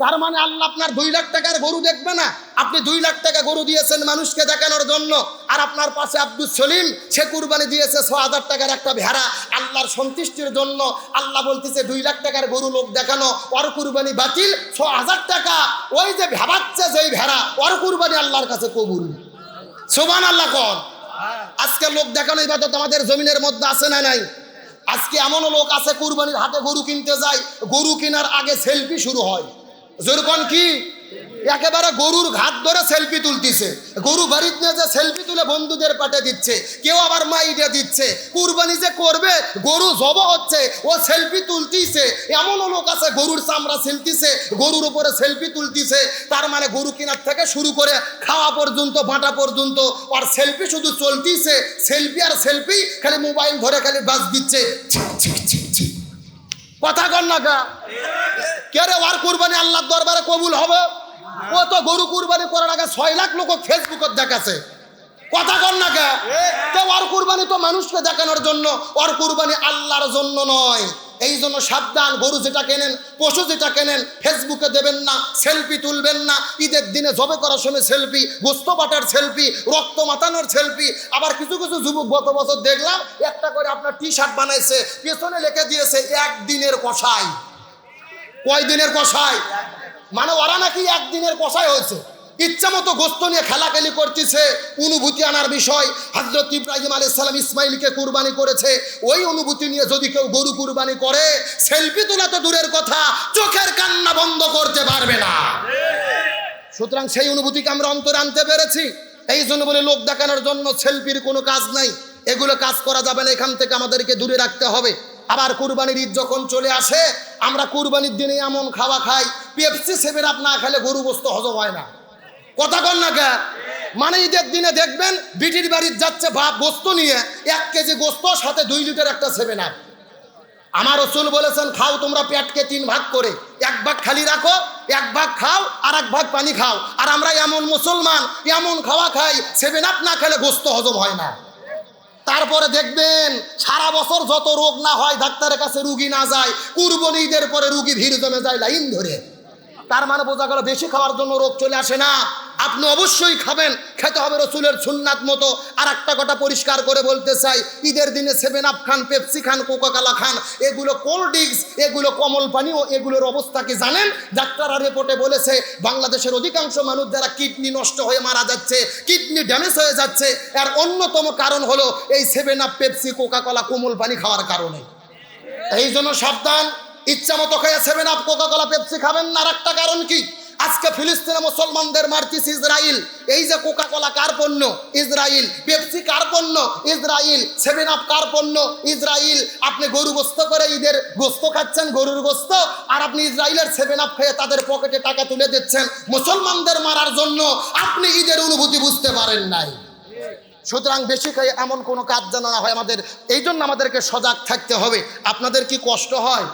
তার মানে আল্লাহ আপনার দুই লাখ টাকার গরু দেখবে না। আপনি দুই লাখ টাকা গরু দিয়েছেন মানুষকে দেখানোর জন্য। আর আপনার পাশে আব্দুল সলিম, সে কুরবানি দিয়েছে ছ হাজার টাকার একটা ভেড়া। আল্লাহর সন্তুষ্টির জন্য আল্লাহ বলতেছে, দুই লাখ টাকার গরু লোক দেখানো, ওর কুরবানি বাতিল, ছ হাজার টাকা। ওই যে ভেবাচ্ছে যেই ভেড়া, ওর কুরবানি আল্লাহর কাছে কবুল। সোবান আল্লাহ কর। আজকে লোক দেখানো ইবাদত আমাদের জমিনের মধ্যে আছে না নাই? আজকে এমনও লোক আছে কুরবানির হাটে গরু কিনতে যায়, গরু কেনার আগে সেলফি শুরু হয়। যেরকম কি? একেবারে গরুর ঘাত ধরে সেলফি তুলতিছে। গরু বাড়িতে নিয়ে যে সেলফি তুলে বন্ধুদের পাঠে দিচ্ছে, কেউ আবার মাইডে দিচ্ছে। কুরবানি যে করবে, গরু জব হচ্ছে, ও সেলফি তুলতিছে। এমনও লোক আছে, গরুর চামড়া সেলতিছে গরুর উপরে সেলফি তুলতিছে। তার মানে গরু কেনার থেকে শুরু করে খাওয়া পর্যন্ত, বাটা পর্যন্ত, আর সেলফি শুধু চলতিছে সেলফি আর সেলফি খালি মোবাইল ধরে খালি বাস দিচ্ছে। কথা কর না কা? কে রে ওর কুরবানি আল্লাহর দরবারে কবুল হবে? ও তো গরু কুরবানি করার আগে ছয় লাখ লোক ফেসবুকত দেখাছে। কথা কর না কে? তো ওর কুরবানি তো মানুষকে দেখানোর জন্য ওর কুরবানি আল্লাহর জন্য নয়। এই জন্য সাবধান, গরু যেটা কেনেন, পশু যেটা কেনেন, ফেসবুকে দেবেন না, সেলফি তুলবেন না। ঈদের দিনে জবে করার সময় সেলফি, গোস্ত বাটার সেলফি, রক্ত মাতানোর সেলফি। আবার কিছু কিছু যুবক গত বছর দেখলাম, একটা করে আপনার টি শার্ট বানাইছে, পেছনে লেখে দিয়েছে, একদিনের কষাই। কয় দিনের কষাই? মানে ওরা নাকি একদিনের কষাই হয়েছে। ইচ্ছা মতো গোস্ত নিয়ে খেলাখেলি করতেছে, অনুভূতি আনার বিষয়। হজরত ইব্রাহিম আলী সালাম ইসমাইলকে কুরবানি করেছে। ওই অনুভূতি নিয়ে যদি কেউ গরু কুরবানি করে, সেলফি তোলা তো দূরের কথা, চোখের কান্না বন্ধ করতে পারবে না। সুতরাং সেই অনুভূতিকে আমরা অন্তরে আনতে পেরেছি। এই জন্য বলে লোক দেখানোর জন্য সেলফির কোনো কাজ নাই। এগুলো কাজ করা যাবে না, এখান থেকে আমাদেরকে দূরে রাখতে হবে। আবার কুরবানির ঈদ যখন চলে আসে, আমরা কুরবানির দিনে এমন খাওয়া খাই পেপসি সেভেন আপ না খেলে গরু বস্তু হজম হয় না। কথা কন না কে মানে ঈদের দিনে দেখবেন, বিটির বাড়ির যাচ্ছে বাপ গোস্ত নিয়ে, এক কেজি গোস্ত সাথে দুই লিটার একটা সেভেন আপ আমার রসুল বলেছেন, খাও তোমরা পেটকে তিন ভাগ করে, এক ভাগ খালি রাখো, এক ভাগ খাও, আর এক ভাগ পানি খাও। আর আমরা এমন মুসলমান, এমন খাওয়া খাই সেভেন আপ না খেলে গোস্ত হজম হয় না। তারপরে দেখবেন সারা বছর যত রোগ না হয়, ডাক্তারের কাছে রুগী না যায় কুরবনি পরে রুগী ভিড় জমে যায় লাইন ধরে। তার মানে বোঝা গেল, বেশি খাওয়ার জন্য রোগ চলে আসে না। আপনি অবশ্যই খাবেন। খেতে হবে রসুলের সুন্নাত মতো। আর একটা কথা পরিষ্কার করে বলতে চাই। ঈদের দিনে সেভেন আপ খান পেপসি খান কোকাকালা খান, এগুলো কোল্ড ড্রিঙ্কস এগুলো কমল পানীয় এগুলোর অবস্থা কি জানেন? ডাক্তাররা রিপোর্টে বলেছে, বাংলাদেশের অধিকাংশ মানুষ যারা কিডনি নষ্ট হয়ে মারা যাচ্ছে কিডনি ড্যামেজ হয়ে যাচ্ছে, এর অন্যতম কারণ হলো এই Seven Up Pepsi Coca Cola কোমল পানি খাওয়ার কারণে। এই জন্য সাবধান। ইচ্ছা মতো খেয়ে Seven Up Coca Cola Pepsi খাবেন না। আর একটা কারণ কি? আজকে ফিলিস্তিনে মুসলমানদের মারতিস ইসরায়েল এই যে কোকা কোলা কার পণ্য? ইসরায়েল পেপসি কার পণ্য? ইসরায়েল সেভেন আপ কার পণ্য? ইসরায়েল আপনি গরু গোস্ত করে ঈদের গোস্ত খাচ্ছেন, গরুর গোস্ত, আর আপনি ইসরায়েলের সেভেন আপ খেয়ে তাদের পকেটে টাকা তুলে দিচ্ছেন। মুসলমানদের মারার জন্য আপনি ঈদের অনুভূতি বুঝতে পারেন নাই। সুতরাং বেশি খাই এমন কোনো কাজ যেন না হয় আমাদের। এই জন্য আমাদেরকে সজাগ থাকতে হবে। আপনাদের কি কষ্ট হয়?